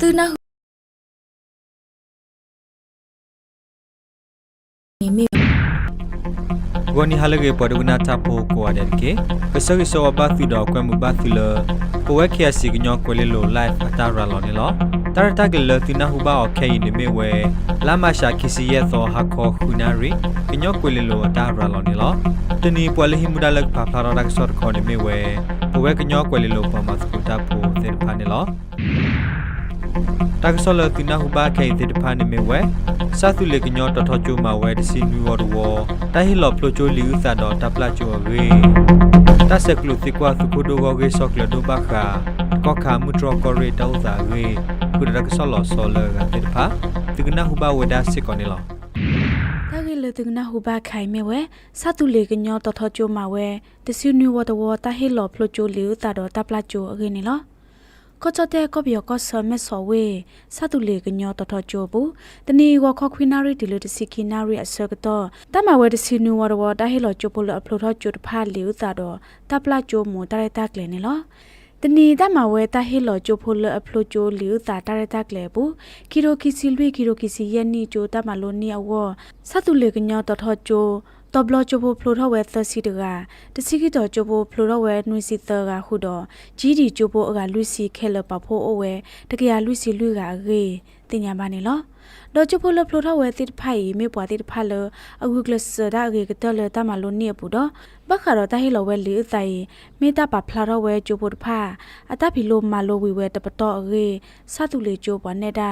သူနာမိမိ goni halage podugna tapo ko aderke pesari so ba thu do kwa mu ba thu le ko we kya si gnyo ko le lo live atara lo ni lo tar ta ge le tu na hu ba o ke ni me we la ma sha kisi ye tho ha ko hunari gnyo ko le lo atara lo ni lo tani po le himu da lak pa pha ra dak sor ko ni me we ko we gnyo ko le lo pa ma thu ta po te pha ni lo တာက ဆောလတိနာဟုဘာခေတေတဖာနေမဝဲစာသူလေကညောတထချိုမာဝဲတစီနူဝဒဝတာဟီလောဖလိုချိုလီဥစာတော့တပ်လာချိုရေတာဆက်ကလုတိကွာသူကိုဒိုဝဂေဆော့ကလဒိုဘခာကောခာမူထရကောရီတောဇာရေခုဒရကဆောလဆောလကတေတဖာတိကနာဟုဘာဝဒါစစ်ကောနေလောတာဂေလတငနာဟူဘာခိုင်မဲဝဲစတုလေကညောတထချိုမာဝဲတစီနူဝတဝတာဟေလောဖလိုချိုလီဥတာတော့တပ်လာချိုအကင်းနီလော ကောချတဲ့ကောပြောကောဆမဲဆောဝေစတုလေကညောတထချိုဘူးတနီဝခခွိနာရီဒီလူတစီခိနာရီအစကတော့တမဝဲတစီနူဝတော်တာဟေလောချိုပလအပလိုထချိုတဖာလီဥသာတော့တပလချိုမူတရတကလေနေလောတနီတမဝဲတဟေလောချိုဖိုလအဖလိုချိုလီဥသာတရတကလေဘူးကီရိုခီစီလွိကီရိုခီစီယန်နီချိုတမလိုနီအဝဆတုလေကညောတထချို တဘလချိုဖိုဖလိုထဝဲသစီတကတစီကီတော်ချိုဖိုဖလိုထဝဲနွီစီတကခုတော့ဂျီဒီချိုဖိုအကလွီစီခဲလပဖိုအိုဝဲတကရလွီစီလွီကရေတင်ညာပါနေလောတော့ချိုဖိုလဖလိုထဝဲတိတဖိုင်မေပွားတိတဖာလအခုကလစဒါရေကတလတမလိုနီပူတော့ဘခါတော့တဟီလောဝဲလီအတိုင်မေတာပါဖလာတော့ဝဲချိုဖိုတဖာအတဖီလိုမာလိုဝီဝဲတပတော့ရေစတူလေချိုပွားနေတာ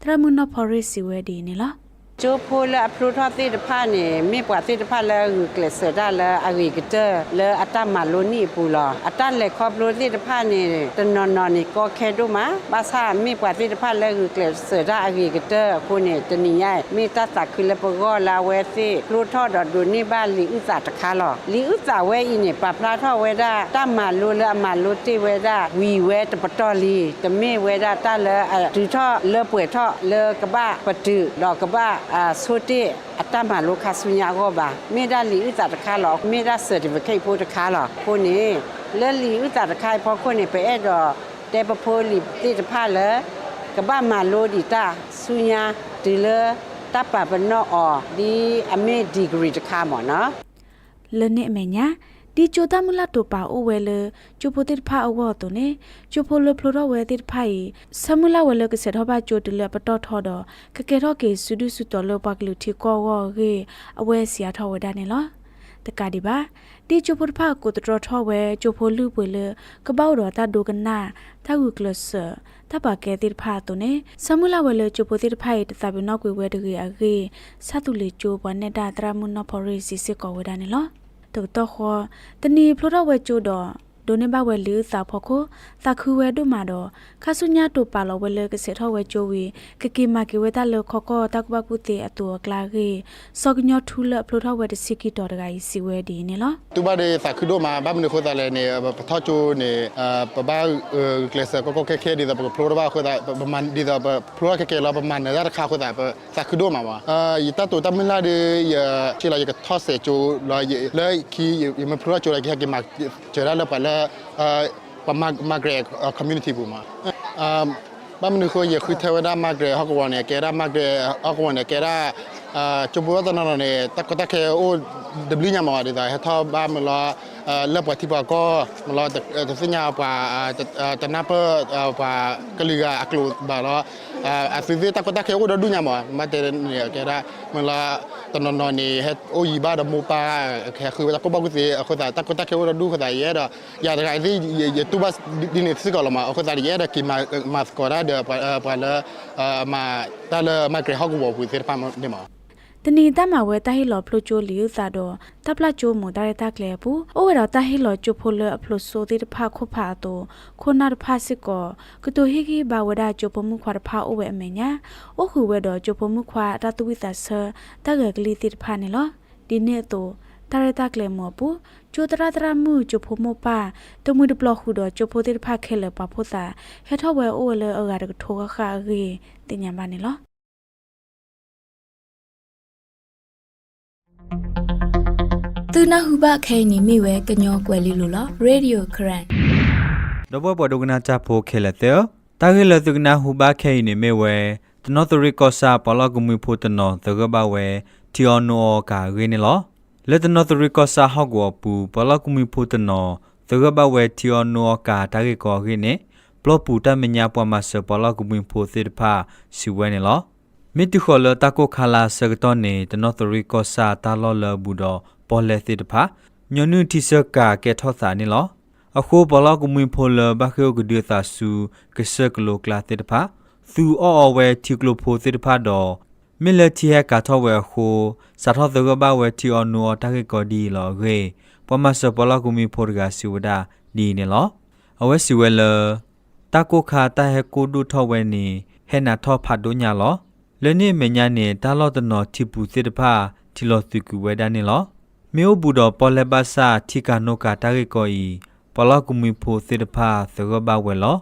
တရမနဖော်ရစီဝဲဒီနေလား จูพูละพลูทอติดผ้านี่มีปวดติดผ้าแล้วเกลเสดาแล้วอาริกเตอร์แล้วอัตตามาลุนี่ปูลออัตตาเลยครอบรู้ติดผ้านี่ตนอนนอนนี่ก็แค่ดูมาบาซามีปวดติดผ้าแล้วเกลเสดาอาริกเตอร์ผู้นี่ตนี่ใหญ่มีตาตักคือละปก็ลาเวสิพลูทอดอดูนี่บ้านลิอุตาตะคาลอลิอุตาเวอีนี่ปะพลาทอเวดาตามาลุละมาลุติเวดาวีเวตปตอลีตะเมเวดาตาเลอะตือทอเลป่วยทอเลกะบะปะตือดอกกะบะ အာဆိုတဲ့အတမလောကဆုညာကောပါမေဒါလီဥတာတခါလောမေဒါဆာတီဖကိတ်ဖို့တခါလောခုနေလဲလီဥတာတခါဖို့ခုနေပဲအဲ့တော့တေပဖိုလီတိတဖလဲကဘာမလိုဒီတာဆုညာဒီလဲတပ်ပပနောအော်ဒီအမေဒီဂရီတခါမော်နော်လနဲ့မညာ ဒီချိုတမလာတိုပါအိုဝဲလေချိုပိုတိဖာအဝတ်တုန်နေချိုဖိုလဖလိုတော့ဝဲတိဖာဤဆမလာဝဲလေကစတော့ပါချိုတလပတော့ထော်တော့ကကေတော့ကေစုဒုစုတော်လောပါကလူတီကောဝရေအဝဲစီယာထော်ဝဲဒါနေလောတကဒီပါဒီချိုပိုဖာကိုတတော်ထော်ဝဲချိုဖိုလူပွေလေကပောက်တော့တဒုကနာတာဂုကလဆာတပါကဲတိဖာတုန်နေဆမလာဝဲလေချိုပိုတိဖာဤတသဘနောကွေဝဲတကေအကေဆတ်တူလေချိုဘနေတာတရမွန်နဖော်ရီစီစစ်ကောဝဲဒါနေလော တုတ်တော့ခေါ်တနီဖလိုတော့ဝဲကျိုးတော့ ဒိုနေဘဝဲလူစာဖို့ခိုသခုဝဲတို့မှာတော့ခါဆုညာတူပါလောဝဲလေကစေထောဝဲကျိုးဝီကကီမာကီဝဲတလခေါကောတကဘကုတေအတူကလာကေစောကညောထူလဖလိုတော့ဝဲတစီကီတော်တကကြီးစီဝဲဒီနေလော tu ba de sa kudo ma ba mne khoda le ne pa tho chu ne pa ba class ko ko ke ke di da pa pro ba khoda pa man di da pa pro ke ke la pa man ne da kha khoda pa sa kudo ma ma yi ta to ta min la de ya chi la ya ka tho se chu la le ki yi me pro chu la ke ke ma che la la pa la pa ma ma gre community bu ma um ဘာမနခုရခုထဝဒမဂရဟကဝနေကေရာမဂရဟကဝနေကေရာအာချဘူဝဒနနနေတကတကေအိုဒဘလညာမဝဒီဒါဟထဘာမလာ လက်ပတိပါကောမလာတစညာပါတနပပါကလီကအကလုဘာလာအဖီဗီတကတကေအိုဒဒညာမမတဲနေကေရာမလာတနနနေဟက်အိုယီဘာဒမူပါခေခုတကဘကုစီအခုတာတကတကေအိုဒဒူခတာရဲဒါရတဲ့အိုင်ဒီတူဘတ်ဒီနေစကောလမအခုတာရဲဒါကီမမတ်ကောရာ de pa တနီတမဝဲတဟီလောဖလိုချိုလီယူစာတော့တပလချိုမူဒါရတကလေပူအိုဝဲတော့တဟီလောချိုဖိုလအဖလိုဆိုတိတဖခုဖာတော့ခုနာတဖစစ်ကောကတူဟီကီဘာဝဒချိုပမှုခွာတဖအိုဝဲအမေညာအိုခုဝဲတော့ချိုပမှုခွာတတဝိသဆတကကလီတိတဖနေလောဒီနေ့တော့တရတကလေမောပူချိုတရတရမှုချိုဖိုမောပါတမှုဒပလခုတော့ချိုဖိုတိတဖခဲလေပဖို့တာဟဲထောဝဲအိုဝဲလေအဂါတကထိုးခါရီတင်ညာပါနေလော သူနာဟုဘခဲနေမိဝဲကညောကွယ်လေးလို့လားရေဒီယိုခရန်တော့ဘောပဒုကနာချဖို့ခဲလက်တဲ့တာဂေလတုကနာဟူဘာခဲနေမေဝဲတနောတရီကောစာပလကမီဖိုတနောတကဘဝဲတီအောနိုကာရင်းလောလက်တနောတရီကောစာဟောက်ကောပူပလကမီဖိုတနောတကဘဝဲတီအောနိုကာတာဂေကောရင်းနေပလပူတမညာပွားမဆပလကမီဖိုသေတဖာစီဝဲနေလော မီတူခေါ်လတကိုခလာစကတော့နေတနောတရီကောစာတာလောလဘူတော့ပေါ်လေသေတဖာညွနုတိစကာကဲထောသာနေလောအခုဘလာကမွေဖိုလဘခေကဒီသာစုကစကလိုကလာတေတဖာသူအော်ဝဲတီကလိုဖိုတေတဖာတော့မီလတီဟကထောဝဲခိုစာထောသကဘဝဲတီအော်နိုတာကေကောဒီလောဂေပမစဘလာကမွေဖိုရဂစီဝဒဒီနေလောအဝဲစီဝဲလတာကိုခါတာဟကိုဒုထောဝဲနေဟဲနာထောဖတ်ဒိုညာလော လဲနေမညာနေတာလောတနောတီပူတေတဖာတီလောသူကူဝဲဒနေလောမေယဘူတော်ပေါ်လက်ပါစာတီကာနိုကာတာကေကောဤပလကုမီဖိုသေတဖာသဂဘဝဲလော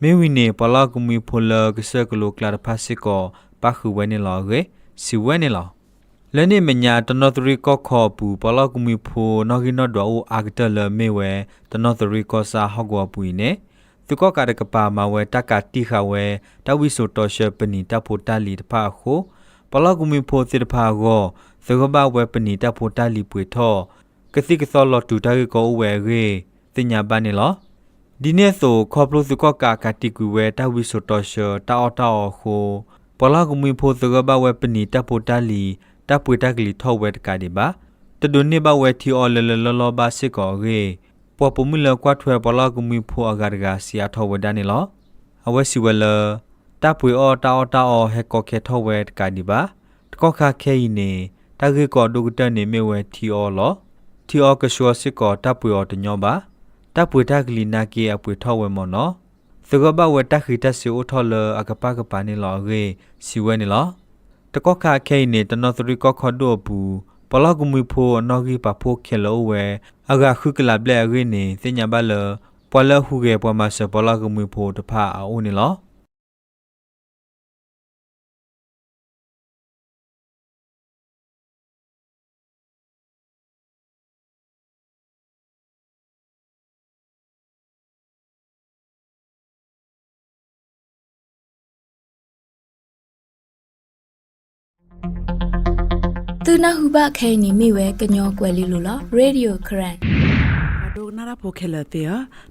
မေဝီနေပလကုမီဖိုလကဆကလိုကလာဖာစစ်ကောပခုဝဲနေလောရေစီဝဲနေလောလဲနေမညာတနောတရီကောခောပူပလကုမီဖိုနော်ဂီနော်ဒိုအာဂတလမေဝဲတနောတရီကောစာဟောက်ကောပူနေ သူကောကာရကပါမဝဲတက်ကတိခဝဲတဝိဆိုတော်ရှပနီတဖို့တလီတဖာခိုပလကုမီဖိုသေတဖာကောသဂဘဝဲပနီတဖို့တလီပွေထောကတိကစောလတူတကေကောဝဲရေတင်ညာပါနေလောဒီနေ့ဆိုခေါပလိုစကောကာကတိကူဝဲတဝိဆိုတော်ရှတာအော်တာအော်ခိုပလာကမီဖိုသကဘဝဲပနီတပိုတလီတပွေတကလီထောဝဲတကဒီပါတဒုန်နေဘဝဲတီအော်လလလလဘာစစ်ကောရေ ပပမီလကွာထွဲပလာကမီဖိုအဂါရဂါစီယာထောဝဲဒနေလောအဝဲစီဝဲလတပွေအော်တာအော်တာအော်ဟက်ကောခဲထောဝဲတကဒီပါတကောခခဲဤနေတကေကောဒုကတနေမေဝဲတီအော်လောတီအော်ကရှောစစ်ကောတပွေအော်တညောပါတပ်ပွေတကလီနာကေအပွေထောက်ဝဲမော်နော်သကဘဝတခိတစီအိုထော်လအကပကပနေလောရေစီဝဲနေလောတကောခခဲနေတနော်သရီကောခဒိုဘူး ပလကမီဖိုနော်ဂီပဖိုခဲလောဝဲအဂခုကလဘလဲရေနေစညာဘလပလဟုကေပမဆပလကမီဖိုတဖာအိုနေလော သူနာဟုဘခဲနီမိဝဲကညောကွယ်လီလိုလားရေဒီယိုခရန်ဒိုနာရာပိုခဲလတဲ့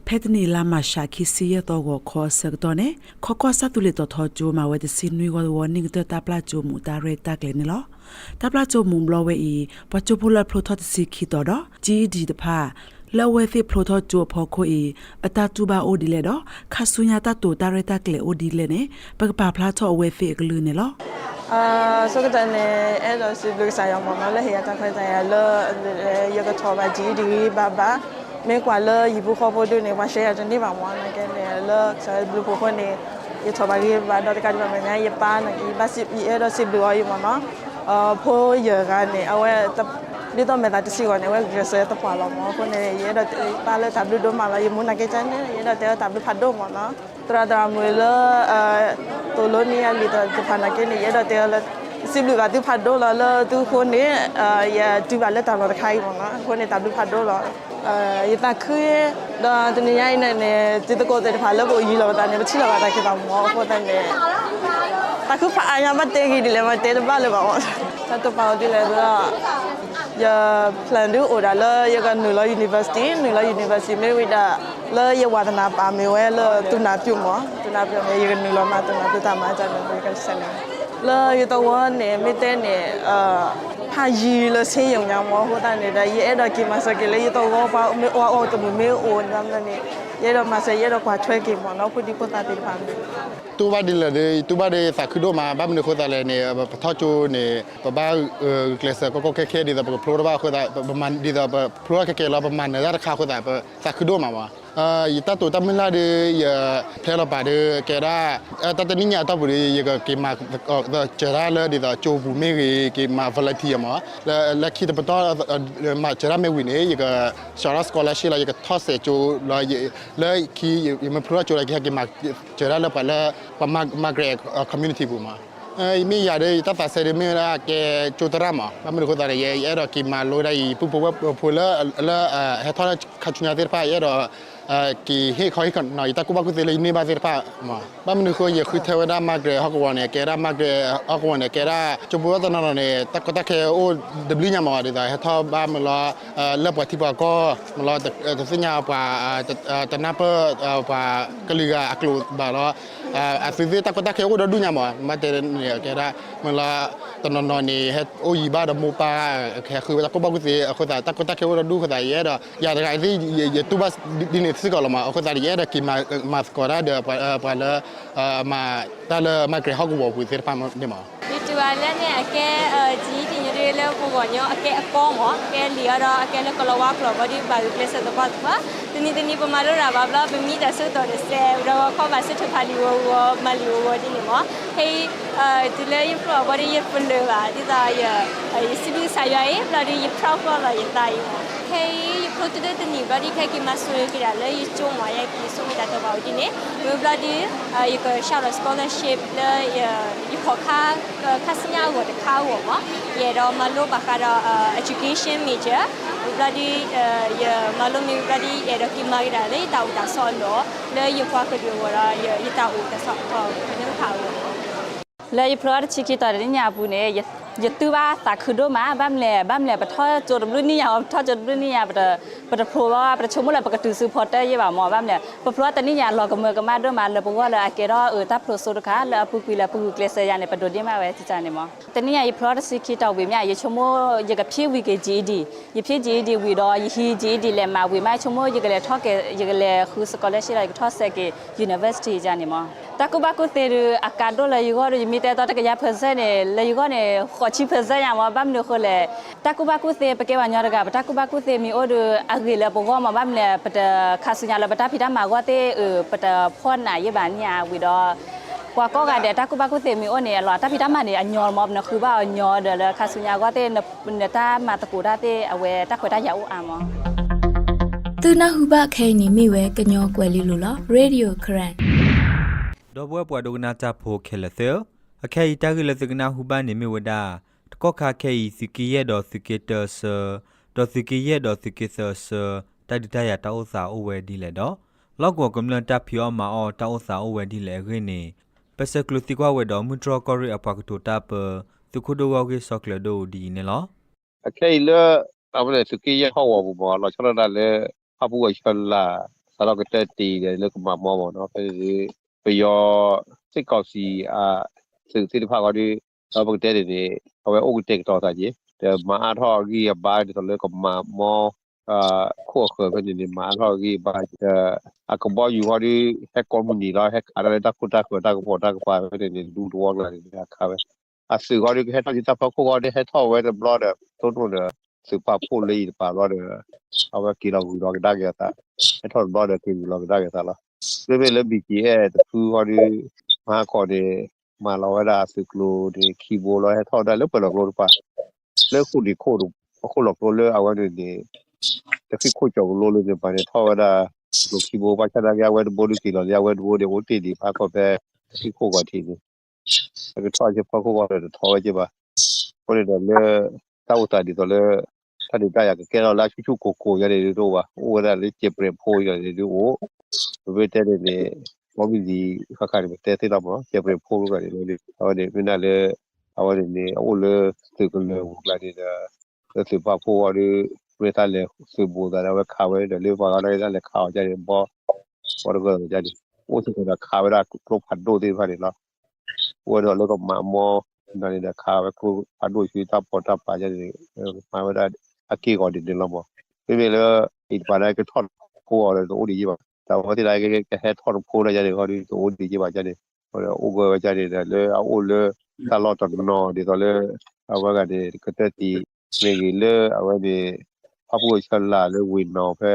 ဖက်တနီလာမရှာခီစီရတော့ကိုခေါ်စကတော့နေခေါ်ခေါ်စတူလေတော့ထောဂျိုမာဝဲတစင်နွေကိုဝနင်းတဲ့တပ်လာဂျိုမူတာရဲတက်လေနေလောတပ်လာဂျိုမူဘလဝဲဤပချိုပိုလာဖလိုထော့စီခီတော့တော့ဂျီဒီတဖာလောဝဲသိဖလိုထော့ဂျိုဖော်ခိုဤအတတူဘာအိုဒီလေတော့ခဆူညာတတူတာရဲတက်လေအိုဒီလေနေပကပါဖလာထော့ဝဲသိကလူနေလော အာဆိုကတော့ねအဲ့တော့စီဘလူဆိုင်အောင်မနော်လေဟရတာခွဲဆိုင်ရလောရကထောပါကြီးဒီဘာဘာမဲကွာလောယဘူခေါ်ဖို့တို့နေဝါရှဲရတဲ့နေပါမွားနေကဲနေလောဆာဘလူဖို့ခွနေရထောပါကြီးဘာတော့တကကြပါမယ်ရပါနေဒီဘစီအဲ့တော့စီဘလူအယူမနော်အာဖိုးရကနေအဝဲဒီတော့မေတာတစီကနေဝဲရဆဲတပွားလောမောခွနေရတော့ပါလေတဘလူတို့မလာရမနာကေချန်နေရတော့တဘလူဖတ်တော့မနော် တရာတရာမွေလအာတိုလိုနီယာလီတော့ဖာနာကေနေရတော့တဲလစီဘလူကသူဖတ်တော့လာလသူခုနေအာရသူပါလက်တော်တော့ခိုင်းပါနော်ခုနေတဘလူဖတ်တော့လာအာရတာခွေတော့တနေရိုင်းနေနေဒီတကောတဲ့ဖာလက်ကိုယူလာတာနေမချိလာပါတာခေတော့မောခုတဲ့နေ တခုဖာအယာမတေကြီးဒီလေမတေတပါလေပါတော့တတ်ပါဒီလေတော့ ya plan du oda la ya ga nu la university nu la university me wi da la ya wa na pa me we la tu na pyu mo tu na pyu me ya ga nu la ma tu na pyu ta ma ja me ga sen la ya to wa ne me te ne a ha yi la se yong nya mo ho da ne da ye da ki ma sa ke le ya to wa pa me wa o to me o na na ne ye da ma sa ye da kwa chwe ki mo no pu di ko ta ti pa me တူဘာဒီလေတူဘာဒီစခုဒိုမှာဘာမနခိုတာလေနေပထောချူနေပဘာကလစကကိုခဲခဲဒီတော့ပဖလိုဘာခိုတာပမန်ဒီတော့ပဖလိုခဲ ခဲလာပမန်နေရခါခိုတာပစခုဒိုမှာပါအာယတတူတမလာဒီယဖဲလာပါဒီကေရာတတနိညာတော့ဘူးဒီကကေမာချရာလေဒီတော့ချိုဘူးမေကေမာဗလက်တီယာမလက်ခိတပတော့မချရာမေဝီနေယကရှာရာစကောလာရှိလာယကထော့ဆေချိုလာလေခီယမဖလိုချိုလာကေမာချရာလေပါလာပမမဂရက် community ဘူးမှာအဲမိရတဲ့တပတ်ဆယ်မေရာကဲချိုတရမမမလို့ခေါ်တယ်ရဲ့အဲ့တော့ကိမာလိုဒိုင်ပူပူပူလာလာဟဲထော်ခချူညာတဲ့ပါရဲ့တော့ uh ki he khoi kan na ita ku ba ku te le ni ba se pa ma ba mnu ko ye khu the wa da ma gre ha ko wa ne ke ra ma gre ha ko wa ne ke ra chu bu ta na na ne ta ko ta ke o w nya ma wa de da ha tha ba ma la le pa ti ba ko ma la ta ta nya pa ta na pa pa ka li ga aklu ba la a fi vi ta ko ta ke o da du nya ma ma te ne ke ra ma la ta no no ni he o yi ba da mu pa ke khu ta ko ba ku te ko ta ta ko ta ke o da du ko ta ye da ya da ga si ye tu ba di ne si ko la ma ko ta ye da ki ma ma ko ra de pa pa la ma ta la ma ke ha ko bo pu se pa ma de ma ဒီတူအလည်းနဲ့အကဲကြီးတင်ရလေပူပေါ်ညအကဲအကောမောအကဲလီရအကဲလကလဝါကလဘဒီဘာပလက်စတော့ပတ်ပါတနီတနီပမာရရာဘာဘလာပမီတဆတ်တော်စဲရောခေါ်ပါစစ်ထဖာလီဝဝမလီဝဝဒီနေမဟေးအဲဒီလေရပဘဒီရပန်လေပါဒီသားရစီဘီဆိုင်ရဘလာဒီရပရောပါလာရတိုင်းဟေး ရပရိုတတဲ့နီဘာဒီခဲကမဆွေကြရလေရချုံမရကီဆိုမတာတော့ပါဒီနေဘလာဒီရကရှာရစကောလာရှစ်လေရခေါ်ခါခါစညာဝတ်ခါဝမရတော့မလို့ပါကတော့ education major ဘလာဒီရမလို့မီဘလာဒီရတော့ကိမာရလေတောက်တာဆောလို့လေရခွာကဒီဝရရရတောက်ဦးတဆောဟောခဏခါဝလေပရောချီကီတော်ရညာဘူးနေ ยตูว่าตาคือโดมาบ้ามแลบ้ามแลปะทอจดรุ่นนี่ยาวทอจดรุ่นนี่ยาปะปะโพว่าปะชมละปะกตือซื้อพอเตยบ่หมอบ้ามแลปะเพราะตอนนี้ยารอกะมือกะมาโดมาละปะว่าละเกรอเออตาโพโซดคะละปุกุละปุกุเกลเซยาne ปะโดดิมาเวจิจาne มอตอนนี้ยาอีพรอสิคิตอเวมยายชมโมยกะพี่วีเกจีดียพี่จีดีวีดอยีฮีจีดีแลมาเวมาชมโมยกะเลทอเกยกะเลคือสกอเลชิลทอเซเกยูนิเวอร์ซิตี้จาne มอตะกุบะกุเตรอากาโดละยูก็มีแต่ตอตะกะยาเพอร์เซ็นต์เนี่ยละยูก็เนี่ยขอชิเพอร์เซ็นต์ยามว่าบ้ามเนี่ยคนแหละตะกุบะกุเตปะเกวะญอตะกะตะกุบะกุเตมีโอดอะเกละปกอมาบ้ามเนี่ย ခေါ်ချိဖဇယံဝဘမ်နုခလေတကူဘကုသေပကေဝညရကပတကူဘကုသေမီအိုဒအဂေလဘဂောမဘမ်လေပတခါစညာလပတဖိတမာဂောတေပတဖောနာယေဘာညာဝီတော့ကွာကောကတဲ့တကူဘကုသေမီအိုနေလောတဖိတမာနေအညောမောဘနခုဘအညောဒလခါစညာဂောတေနတာမတကူဒတေအဝဲတခွေတရအူအာမောသူနာဟုဘခဲနေမိဝဲကညောကွယ်လေးလို့လားရေဒီယိုခရန်တော့ဘွယ်ပွားဒုနာချဖိုခဲလသဲ အခဲဤတကလသကနာဟုဘာနေမီဝဒါတကောခါခဲဤစီကီရဲ့ဒေါ်စီကီတဆာဒေါ်စီကီရဲ့ဒေါ်စီကီဆာဆာတတတရတောက်စာအဝဲဒီလေတော့လောက်ကောကမလန်တပ်ဖြောမာအောတောက်စာအဝဲဒီလေခင်းနေပစကလုတိကွာဝဲတော့မူထရကောရီအပကတိုတပ်သူခုဒိုဝကေဆော့ကလဒိုဒီနေလော okay le abule suki ya hawa bu mo lo chola da le abu wa chola sa lo ke te ti de le ko ma mo mo no pe pe yo စိတ်ကောက်စီအာစိတ်စိတ်ဖာကဒီအ ซึ่งสิทธิภาพก็ดีเราปกติดีเอาไว้โอ้กูเตกต่อสายยีแต่มาท่อกี้บายตอนเลยกกับมามออ่าขั้วเขือก็อยู่ในมาท่ากี้บายเอ่ออากบอยู่ว่าดีแฮกกอนมุนีแล้วแฮกอะไรตักคุตะเขือตักบตักบไปไม่ได้นี่ดูดวงอะไรนะครับอาสื่อก็ดีแฮกท่อจิตตะพักก็ได้แฮกท่อไว้แต่บล็อดต้นนู้นเด้อสื่อปาพูดเลยปาบล็อตเด้อเอาไว้กินเราลองได้กันตาแฮกท่อบล็อตเด้อกินลองได้กันตาละเรื่องเรื่องบิ๊กเอแต่คือว่าดีมาก่เนี่ย ma lo era ciclo de kibo lo he tho da lo pelo lo pa le khu di khu ru khu lo lo le awa de de te fi khu chog lo lo de pa de tho era lo kibo ba cha da ya we bo lu ki lo ya we bo de wo ti di pa ko pe fi khu ko ti ni ke tho je pa ko wa de tho je ba ko de le ta uta di to le ta di da ya ke lo la chu chu ko ko ya de do ba o era le che pre pho ya de do wo ve te de mobili kakari me tete da mo ke pre polo ga le le awa de mina le awa de ne awu le te ko le wu la de da te pa po wa de pre ta le se bo da la ka we de le ba la da le ka wa ja de bo wa de ga ja de wo se da ka wa da ko pa do de ba de la wo de lo ko ma mo na de ka wa ko pa do shi ta po ta pa ja de ma wa da a ki ko de de la mo ဒီလေအိပါလိုက်ကတော့ကိုအော်လို့ဦးဒီပါ လေဒီပါလိုက်ထော့ကိုရတယ်တို့ဒီကြီးပါ da wadi la ge ge he thor pho la jare hori to odi je ba jare hori o go ba jare da le o le ta lo to no de to le awa ga de ka te ti me ge le awa de pha pu cha la le win no phe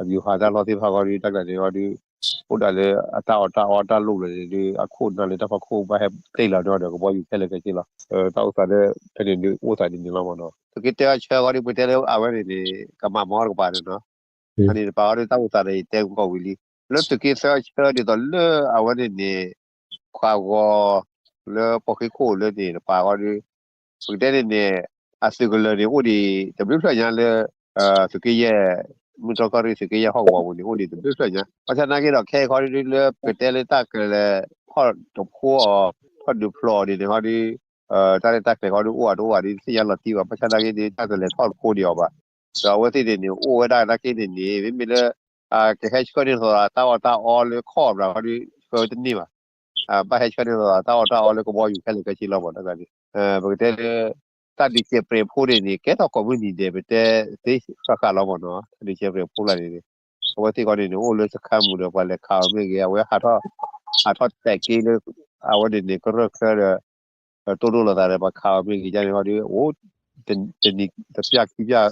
a bi ha da lo ti pha ga ri ta ga de hori ဟုတ်တယ်လေအတာအတာအတာလုပ်လေဒီအခုနော်လေတော့ခုဘာဟဲ့တိတ်လာတော့တော့ဘောယူဖဲလေကြည့်လားအဲတောက်စားတဲ့တဲ့ဒီဥစားဒီနေလားမနော်တကယ်တည်းချဲဂါရီပတဲလေအဝဲဒီကမမောကပါတယ်နော် hani paare ta utare te ko wili lo to ki search per de lo awade ni kwa go lo po ki ko le de pa go de su de ni asigolo de odi de blu ya le su ki ye mu to ka ri su ki ye ho wa ni odi de blu ya pa cha na ki do ke ko ri le pe te le ta ke le ho to ko ho du flo de de ho di အဲတားတဲ့တက်တယ်ဟောဒီဥအတော်ဝါဒီစီရလာတီပါပချာတာကြီးဒီတက်တယ်ထောက်ကိုဒီရောပါ Sawati de ni o da na ke de ni vi mi le a ke ha chko ni ra ta wa ta o le ko ra ha ni ko de ni ma a ba ha chko ni ra ta wa ta o le ko bo yu ka le ka chi la bo na ga ni a ba de le ta di ke pre phu de ni ke ta ko bu ni de be te te sa ka la bo no di ke pre phu la ni ni Sawati ko ni ni o le sa ka mu de ba le ka me ge wa ha ta ha ta te ki le a wa de ni ko ra ka le to do la da ba ka me ge ja ni ha di o เป็นเป็นอีกแต่อยากที่จะ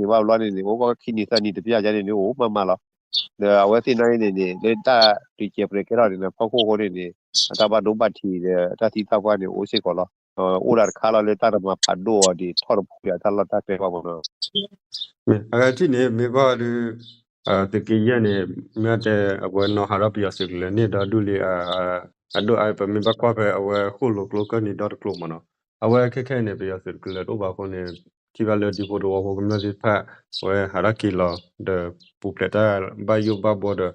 နေပါလောနေနေဟိုကခိနီစနီတပြကြနေနေဟိုမမလားဒါဝစီနိုင်နေနေလေတာဒီချေပရကရနေဖောက်ခိုးခိုးနေနေအတာဘဒုဘတီတတိတောက်ကနေအိုစစ်ကောလားအိုရာခါလာလေတာမဖတ်တော့ဒီထော်ပူရတလာတာပဲပါမနော် aga ti ne me ba du a te ke ye ne me te awe no hara pia se le ne da du le a a do ai pa me ba kwa pe awe khu lo klo ka ni da klo mo no awe ke ke ne pia se le do ba ko ne ki ba le di bo do wo ko kibalo di bodo wo gomna di pha so e haraki lo de pu pleta ba yo ba bodo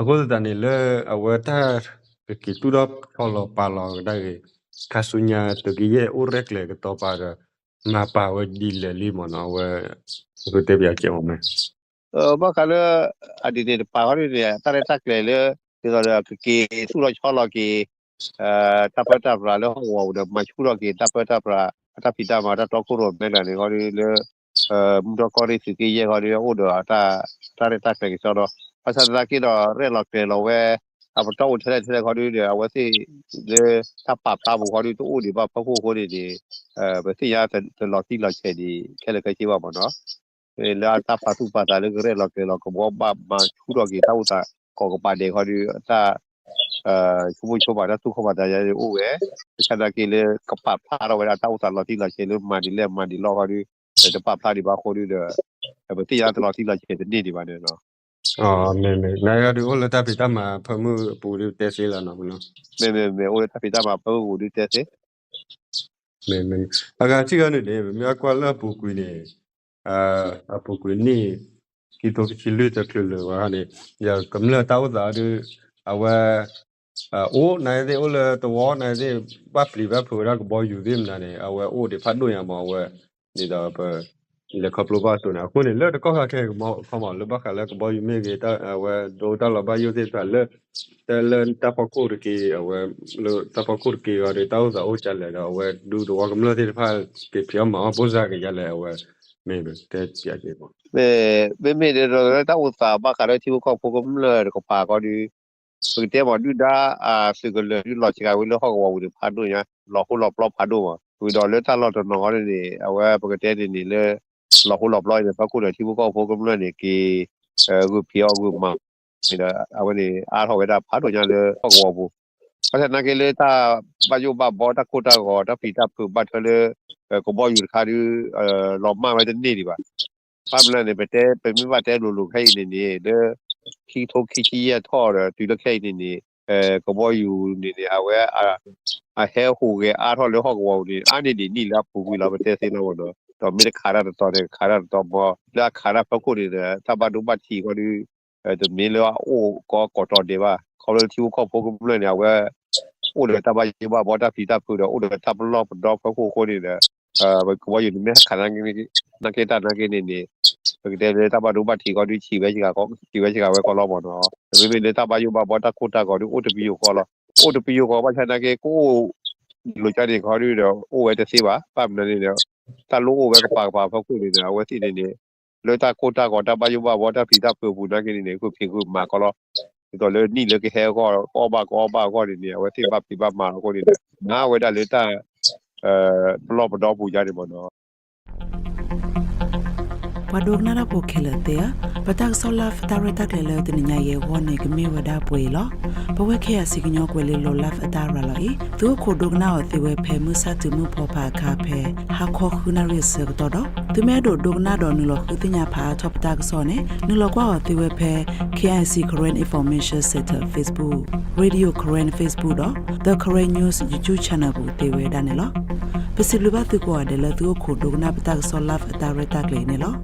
agol dani le awatar ki tu dop kolo pa lo da ge kasunya to gi ye urek le to pa ga ma pa we di le li mo no we ru te bia ke mo me ba ka le adi de pa ri de ta re tak le le ti ga le ki tu lo cho lo ki ta pa ta pra lo wo de ma chu lo ki ta pa ta pra atapita ma ta tokuro bela le gori le mudo kori siki ye gori o do ta ta re ta pe ki soro asa da ki do re lo pe lo we a bo to tele tele gori de a we si de ta pa ta bo gori to o di ba pa ko ko de de be si ya te te lo ti lo che di ke le ke chi ba mo no e la ta pa tu pa ta le re lo ke lo ko bo ba ma chu do ki ta u ta ko ko pa de gori ta 呃，我们说把那出口把大家就误哎，现在给了个把怕了，为啥到我老弟那些都买的嘞，买的老好的，这把怕的把好的的，呃，不，这样子老弟那些的你的吧的喏。哦，没没，那要的我了，他比他嘛，他们不留这些了，喏不喏。没没没，我了他比他嘛，他们不留这些。没没，那个这个呢，你不要管了，不贵呢，啊啊不贵呢，给多去留着去了，我哈呢，要咁了到咋的，啊我。 มเมนายดูโอละตาปิตามาพะมือปูดิเตเซละเนาะเนาะ me me me o ta pi ta ma pa u di te se เมเมนอากาที่กันเนี่ยมีอากวาละปูกุยเนี่ยอ่าอปูกุยนี่กิโตกิลุตะคลุวะเนี่ยยากำละตาวดาดูอาวะอ่าโอ้นายเดโอละตวอนายเดบัฟลีบัฟรักบอยอยู่ดิมนะเนี่ยอาวะโอ้ดิพัดด้วยอ่ะมอวะนี่ดาเปလေကပလိုပါတိုနာခုနေလက်တော့ခါခဲမောခမလဘခလက်ဘောယူမေဂေတာဝဲဒိုတာလဘယူသေးတယ်လက်တယ်လန်တပကူရကီဝဲလတပကူရကီရတဲ့တောက်စာအိုချလဲတော့ဝဲဒူတော့ကမလို့တဲ့ဖာကေပြမအပိုးစားကရလဲဝဲမေဘတဲ့ပြကြပေါ့ me me me de ro ta u ta ba ka ro ti ko ko ko le ko pa ko di สุดท้ายมาดูด้าอ่าสิ่งก็เลยที่เราจะการวิลล์ฮอกว่าวุฒิพันธ์ด้วยนะเราคู่รอบรอบพันด้วยมาคุยดอลเลยถ้าเราจะนอนนี่เอาไว้ปกตินี่เลยเราคู่รอบร้อยเนี่ยพระคุณที่พวกเขาพกกันเลยนี่กี่เอ่อกูเพียวกูมาเนี่นะเอาไว้นี่อาร์เอาไว้ได้พันธ์ด้วยนะเลยฮอกว่าวุฒิเพราะฉะนั้นก็เลยถ้าปัจจุบันบอถ้าคู่ตาก็ถ้าปีตาคือบัตรเลยเอ่อก็บอกอยู่คาที่เอ่อรอบมากไว้ที่นี่ดีกว่าภาพนั้นเนี่ยเป็นแต่เป็นไม่ว่าแต่ลูกๆให้นี่นี่เด้อ ခီထိုခီချီရထော်ရတူလခဲနေနေအဲကဘောယူနေနေအဝဲအအဟဲဟူကအားထော်လေဟောက်ဝေါနေအနေဒီနီလာပူဘူးလာမတဲစင်းတော့တော့တော့မြေခါရတော့တယ်ခါရတော့ဘောလာခါရပခုနေတယ်တဘဒုဘတီကိုဒီအဲမြေလောအိုကောကောတော်တယ်ပါခေါ်လို့တီကိုဖို့ကဘလနေအဝဲအိုလေတဘယေဘဘောတာဖီတာဖူတော့အိုလေတပ်လော့တော့ဖခုကိုနေတယ်အဲကဘောယူနေခါရငင်းနကေတာနကေ နေနေ porque te le taba ruba ti ko di chi be chi ga ko chi be chi ga we ko lo mo no be be le taba yu ba bo ta ko ta ko di o de bi yu ko lo o de bi yu ko ba cha na ke ko lo cha de ko di do o we de si ba pa me ne ne ta lo o we ko pa pa fa ku ni ne we ti ne ne le ta ko ta ko ta ba yu ba bo ta pi ta pu bu na ke ni ne ko phi ku ma ko lo တော့လေနီလေကဟဲကောကောဘာကောဘာကောဒီနေဝတိဘပိဘမာကိုဒီနေငါဝဲတာလေတာအဲဘလော့ဘတော့ပူကြတယ်ပေါ့နော် ပဒုကနာရပိုခဲလတဲ့ပတက်ဆောလာဖတာရတက်လေလေတင်ညာယေဝနေကမေဝဒပွေလောဘဝခဲအစီကညောကွယ်လေလောလာဖတာရလောဤသူခိုဒုကနာအသေးဝဲဖဲမှုစတူမှုဖောပါခါဖဲဟာခောခုနာရစ်စကတော့တော့သူမဲတို့ဒုကနာတော်နုလောခုတင်ညာဖာထောပတာကစောနေနုလောကွာအသေးဝဲဖဲ KIC Korean Information Center Facebook Radio Korean Facebook တော့ The Korean News YouTube Channel ဘူးတေဝဲဒါနေလောပစီလူဘတ်သူကွာတယ်လသူခိုဒုကနာပတာကစောလာဖတာရတက်လေနေလော